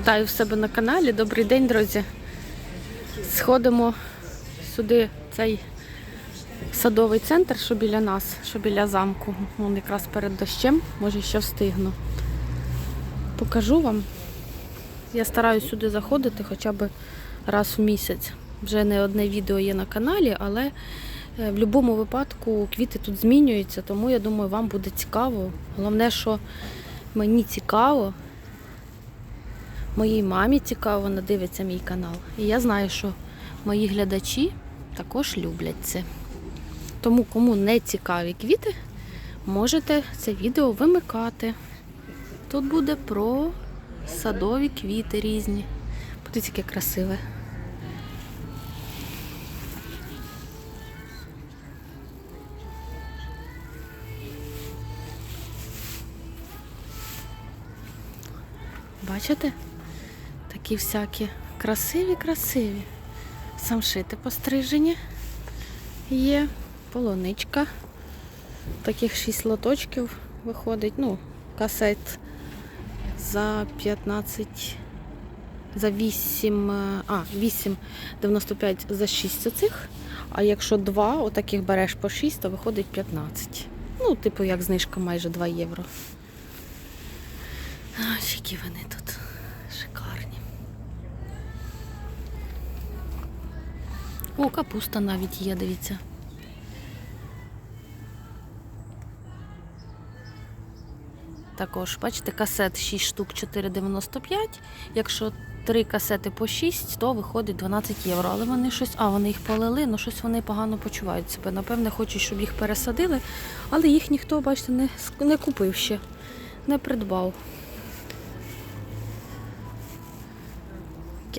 вітаю в себе на каналі. Добрий день, друзі. Сходимо сюди, цей садовий центр, що біля нас, що біля замку. Вон якраз перед дощем, може ще встигну. Покажу вам. Я стараюсь сюди заходити хоча б раз в місяць. Вже не одне відео є на каналі, але е, в будь-якому випадку квіти тут змінюються, тому я думаю, вам буде цікаво. Головне, що мені цікаво, моїй мамі цікаво, вона дивиться мій канал. І я знаю, що мої глядачі також люблять це. Тому, кому не цікаві квіти, можете це відео вимикати. Тут буде про садові квіти різні. Подивіться, яке красиве. Бачите? Такі всякі красиві, красиві. Самшити пострижені. Є полуничка. Таких 6 лоточків виходить. Ну, касет за 15. За 8, е, а, 8,95 за 6 цих. А якщо два отаких береш по 6, то виходить 15. Ну, типу, як знижка майже 2 євро. Ось які вони тут О, капуста навіть є, дивіться. Також, бачите, касет 6 штук 4,95. Якщо 3 касети по 6, то виходить 12 євро. Але вони щось, а вони їх полили, ну щось вони погано почувають себе. Напевне, хочуть, щоб їх пересадили, але їх ніхто, бачите, не, не купив ще, не придбав.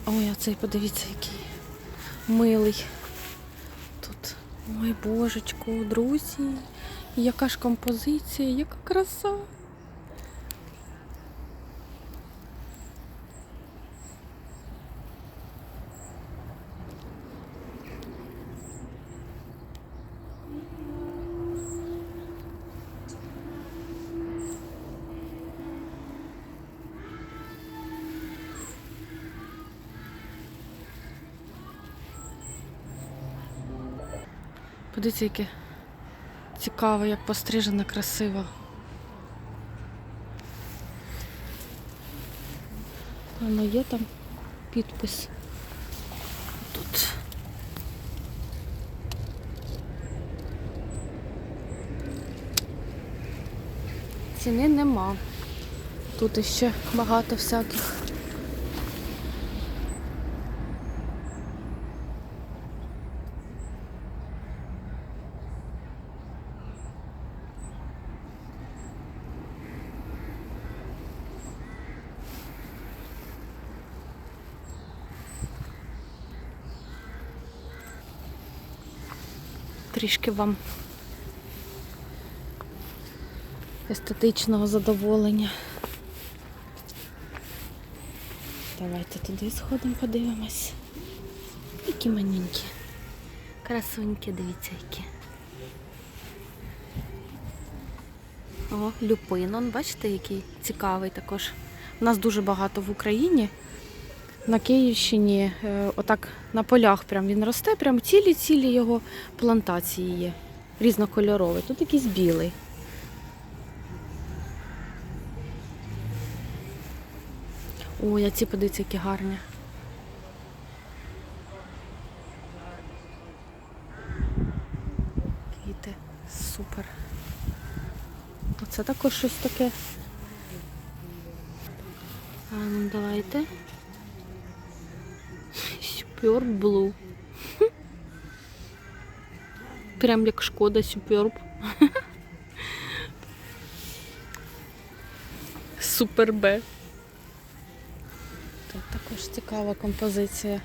Ой, а цей подивіться, який милий. Ой, божечку, друзі. Яка ж композиція, яка краса. Подивіться, яке цікаво, як пострижена, красиво. Воно є там підпис. Тут. Ціни нема. Тут іще багато всяких. Трішки вам естетичного задоволення. Давайте туди сходимо, подивимось. Які манюнькі. Красунькі, дивіться, які. О, люпинон, бачите, який цікавий також. У нас дуже багато в Україні. На Київщині, е, отак на полях прям він росте, прям цілі-цілі його плантації є. Різнокольоровий. Тут якийсь білий. Ой, а ці подивіться, які гарні. Квіти. Супер. Оце також щось таке. А ну давайте. Супер Блу. Прям як шкода Суперб. Супер Б. Тут також цікава композиція.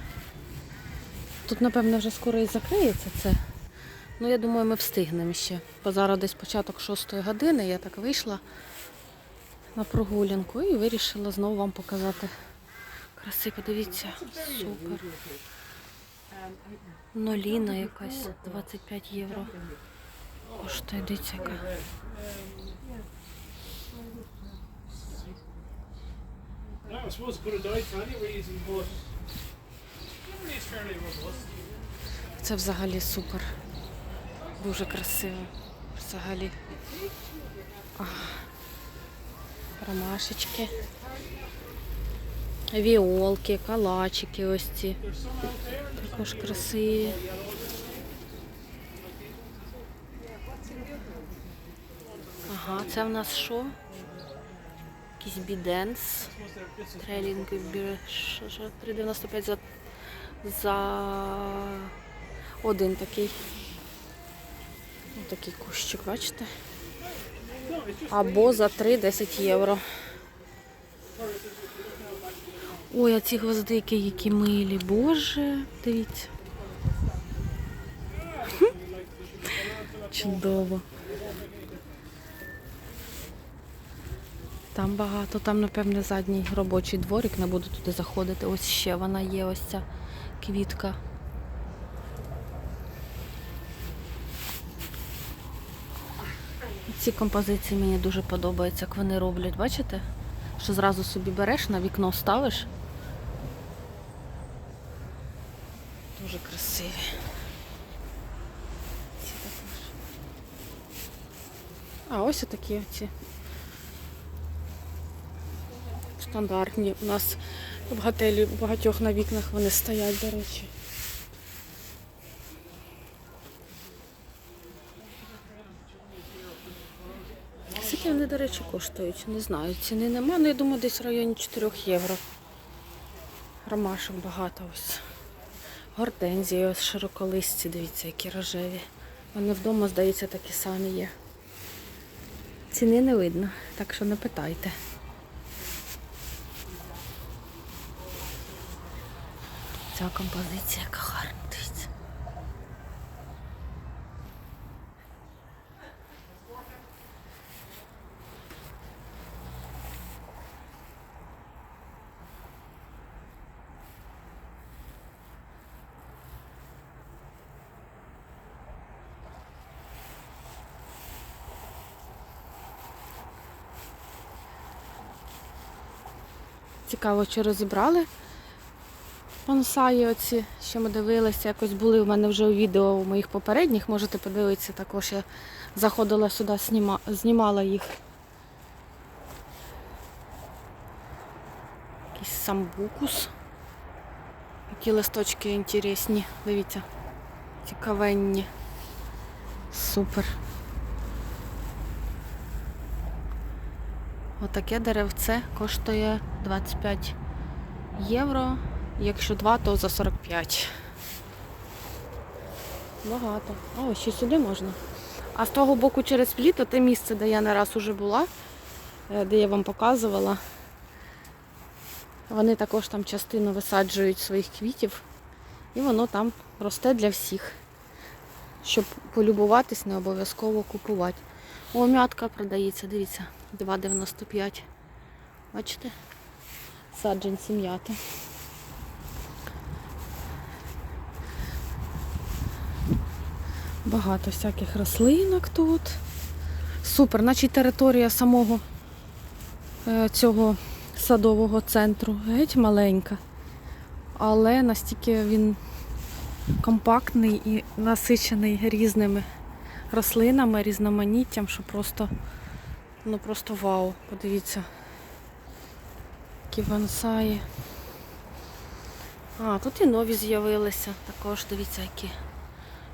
Тут, напевно, вже скоро і закриється це. Ну, я думаю, ми встигнемо ще. Бо зараз десь початок 6 години я так вийшла на прогулянку і вирішила знову вам показати краси. Подивіться, супер. Ноліна якась 25 євро. Коштує, дивіться яка. Це взагалі супер. Дуже красиво. Взагалі. Ромашечки. Віолки, калачики ось ці. Також красиві. Ага, це в нас що? Якийсь біденс. Трейлінг бір- що, що? 3,95 за, за один такий. Ось такий кущик, бачите? Або за 3-10 євро. Ой, а ці гвоздики, які милі. Боже, дивіться. Чудово. Там багато, там, напевне, задній робочий дворик, не буду туди заходити. Ось ще вона є, ось ця квітка. Ці композиції мені дуже подобаються, як вони роблять. Бачите? Що зразу собі береш, на вікно ставиш. Дуже красиві. Ці також. А ось такі ці. Стандартні. У нас в готелі в багатьох на вікнах вони стоять, до речі. Скільки вони, до речі, коштують? Не знаю. Ціни нема, але я думаю, десь в районі 4 євро. Ромашок багато ось. Гортензії, ось широколисці, дивіться, які рожеві. Вони вдома, здається, такі самі є. Ціни не видно, так що не питайте. Ця композиція яка гарна, дивіться. Цікаво, чи розібрали Бонсаї оці, що ми дивилися, якось були у мене вже у відео у моїх попередніх, можете подивитися, також я заходила сюди, сніма, знімала їх. Якийсь самбукус. Які листочки інтересні, дивіться, цікавенні. Супер. Отаке деревце коштує 25 євро. Якщо два, то за 45. Багато. О, ще сюди можна. А з того боку через пліт, те місце, де я не раз уже була, е, де я вам показувала. Вони також там частину висаджують своїх квітів. І воно там росте для всіх. Щоб полюбуватись, не обов'язково купувати. О, м'ятка продається, дивіться, 2,95. Бачите? Саджанці м'яти. Багато всяких рослинок тут. Супер, наче територія самого е, цього садового центру геть маленька. Але настільки він компактний і насичений різними рослинами, різноманіттям, що просто, ну просто вау. Подивіться. Які бонсаї. А, тут і нові з'явилися. Також дивіться, які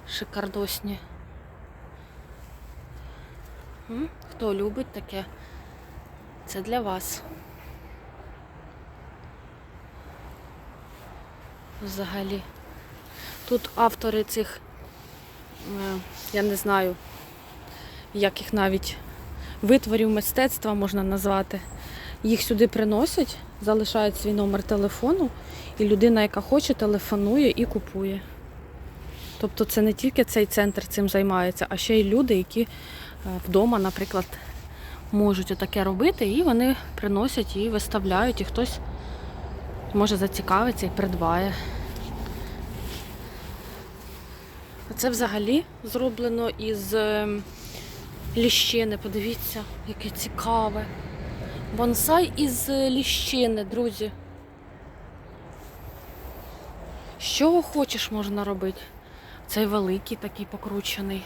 шикардосні. Хто любить таке, це для вас. Взагалі. Тут автори цих, е, я не знаю, як їх навіть витворів мистецтва можна назвати. Їх сюди приносять, залишають свій номер телефону, і людина, яка хоче, телефонує і купує. Тобто це не тільки цей центр цим займається, а ще й люди, які е, вдома, наприклад, можуть таке робити, і вони приносять і виставляють, і хтось може зацікавиться і придбає. А це взагалі зроблено із ем, ліщини. Подивіться, яке цікаве. Бонсай із е, ліщини, друзі. Чого хочеш можна робити. Цей великий такий покручений.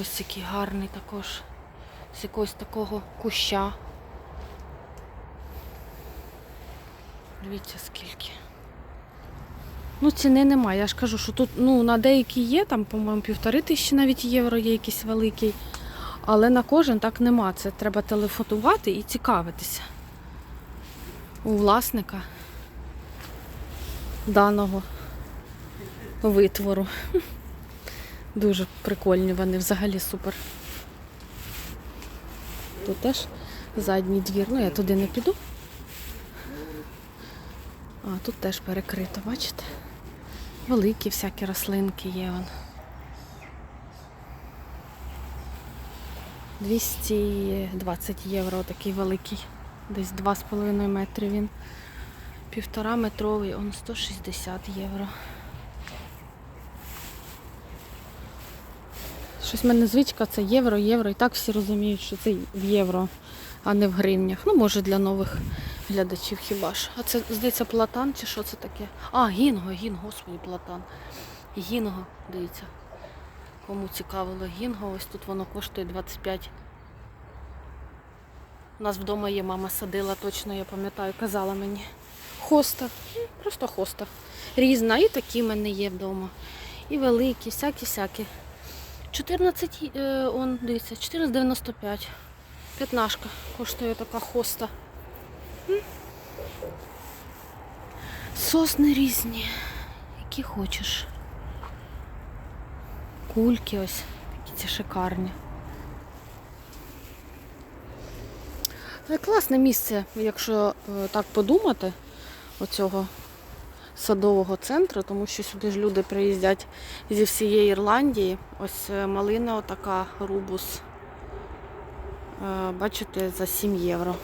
Ось який гарний також. З якогось такого куща. Дивіться скільки. Ну, ціни немає. Я ж кажу, що тут ну, на деякі є, там, по-моєму, півтори тисячі навіть євро є якийсь великий. Але на кожен так нема. Це треба телефотувати і цікавитися у власника даного витвору. Дуже прикольні вони, взагалі супер. Тут теж задній двір. Ну, я туди не піду. А, тут теж перекрито, бачите? Великі всякі рослинки є. Вон. 220 євро такий великий. Десь 2,5 метри він. Півтора метровий, он 160 євро. Щось в мене звичка це євро, євро. І так всі розуміють, що це в євро, а не в гривнях. Ну, може, для нових глядачів хіба ж. А це, здається, платан чи що це таке? А, гінго, гінго, господи, платан. Гінго, дивіться. Кому цікавило гінго, ось тут воно коштує 25. У нас вдома є, мама садила точно, я пам'ятаю, казала мені. Хоста. Просто хоста. Різна. І такі в мене є вдома. І великі, всякі-всякі. 14, е, он, дивіться, 14,95. П'ятнашка коштує така хоста. Сосни різні, які хочеш. Кульки ось, які ці шикарні. Це класне місце, якщо е, так подумати, оцього садового центру, тому що сюди ж люди приїздять зі всієї Ірландії. Ось е, малина отака, рубус. Е, Бачите, за 7 євро.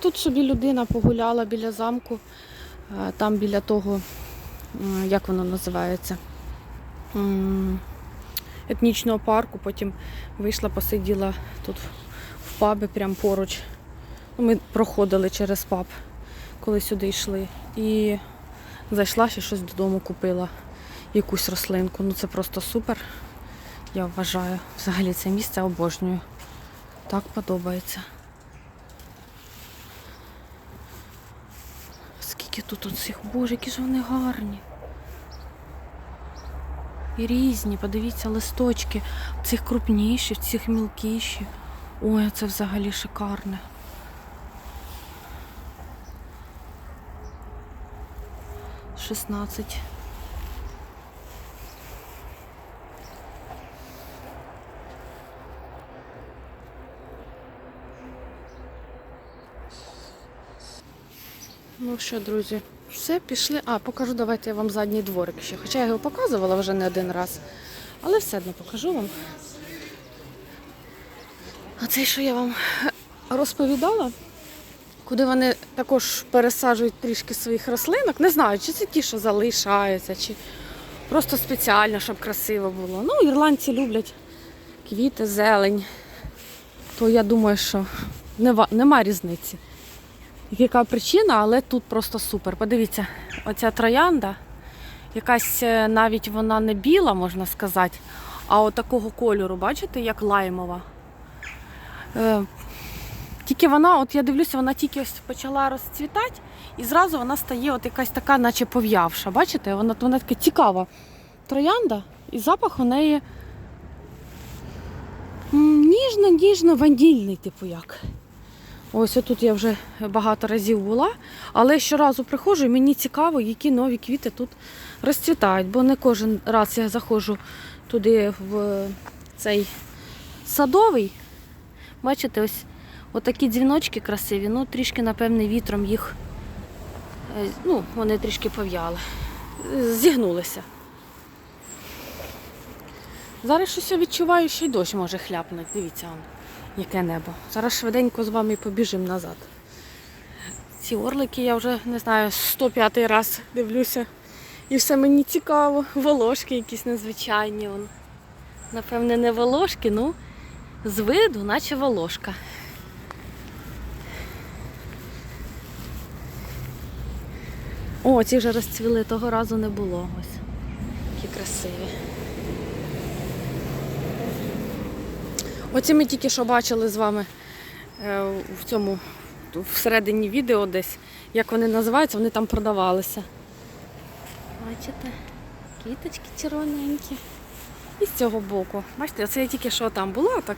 Тут собі людина погуляла біля замку, е, там біля того, як воно називається, етнічного парку, потім вийшла, посиділа тут в пабі прямо поруч. Ну, Ми проходили через паб, коли сюди йшли. І зайшла ще щось додому купила, якусь рослинку. Ну це просто супер. Я вважаю. Взагалі це місце обожнюю. Так подобається. Скільки тут усіх боже, які ж вони гарні. І різні, подивіться, листочки. Цих крупніші, цих мілкіші. Ой, це взагалі шикарне. Шістнадцять. Ну що, друзі, все, пішли. А, покажу, давайте я вам задній дворик ще. Хоча я його показувала вже не один раз. Але все одно покажу вам. А це, що я вам розповідала, куди вони також пересаджують трішки своїх рослинок. Не знаю, чи це ті, що залишаються, чи просто спеціально, щоб красиво було. Ну, ірландці люблять квіти, зелень. То я думаю, що нема, різниці. Яка причина, але тут просто супер. Подивіться, оця троянда, якась е, навіть вона не біла, можна сказати, а от такого кольору, бачите, як лаймова. Е, тільки вона, от я дивлюся, вона тільки ось почала розцвітати, і зразу вона стає от якась така, наче пов'явша. Бачите, вона, вона така цікава троянда, і запах у неї ніжно-ніжно ванільний, типу як. Ось отут я вже багато разів була, але щоразу приходжу і мені цікаво, які нові квіти тут розцвітають, бо не кожен раз я заходжу туди в цей садовий. Бачите, ось отакі дзвіночки красиві, ну трішки, напевне, вітром їх, е, ну, вони трішки пов'яли, зігнулися. Зараз щось я відчуваю, що й дощ може хляпнути. Дивіться. Яке небо. Зараз швиденько з вами побіжимо назад. Ці орлики я вже не знаю, 105 раз дивлюся. І все мені цікаво. Волошки якісь незвичайні. Вон. Напевне, не волошки, ну з виду, наче волошка. О, ці вже розцвіли, того разу не було. Ось. Які красиві. Оці ми тільки що бачили з вами е, в цьому всередині відео десь, як вони називаються, вони там продавалися. Бачите? Квіточки червоненькі. І з цього боку. Бачите, оце я тільки що там була, так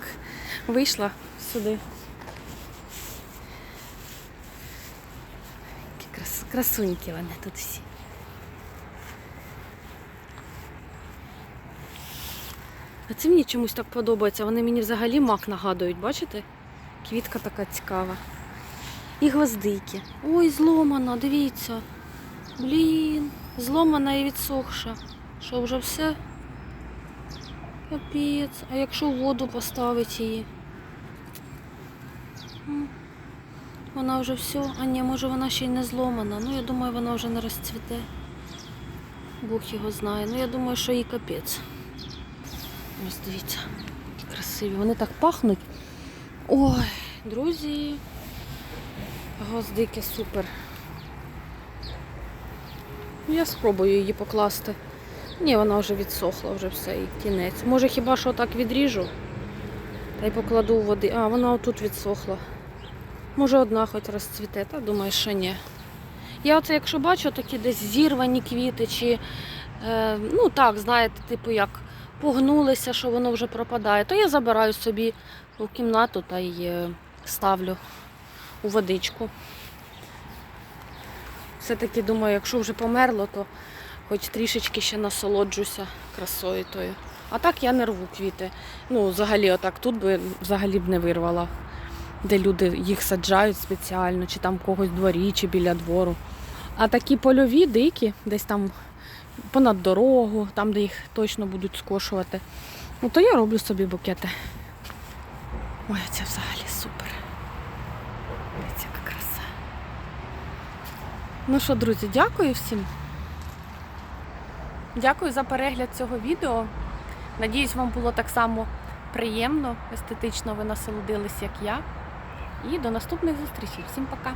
вийшла сюди. Які крас... красуньки вони тут всі. А це мені чомусь так подобається. Вони мені взагалі мак нагадують, бачите? Квітка така цікава. І гвоздики. Ой, зломана, дивіться. Блін, зломана і відсохша. Що вже все? Капець. А якщо воду поставити її? Вона вже все. А ні, може вона ще й не зломана. Ну, я думаю, вона вже не розцвіте. Бог його знає. Ну, я думаю, що їй капець. Ось дивіться, які красиві. Вони так пахнуть. Ой, друзі. Гвоздики супер. Я спробую її покласти. Ні, вона вже відсохла, вже все, і кінець. Може хіба що так відріжу та й покладу у води. А, вона отут відсохла. Може одна хоч розцвіте, та думаю, що ні. Я оце, якщо бачу такі десь зірвані квіти, чи е, ну так, знаєте, типу як погнулися, що воно вже пропадає, то я забираю собі у кімнату та й е, ставлю у водичку. Все-таки думаю, якщо вже померло, то хоч трішечки ще насолоджуся красою тою. А так я не рву квіти. Ну, взагалі, отак тут би взагалі б не вирвала, де люди їх саджають спеціально, чи там в когось в дворі, чи біля двору. А такі польові, дикі, десь там понад дорогу, там, де їх точно будуть скошувати. Ну, то я роблю собі букети. Ой, це взагалі супер. Дивіться, яка краса. Ну що, друзі, дякую всім. Дякую за перегляд цього відео. Надіюсь, вам було так само приємно, естетично ви насолодились, як я. І до наступних зустрічей. Всім пока!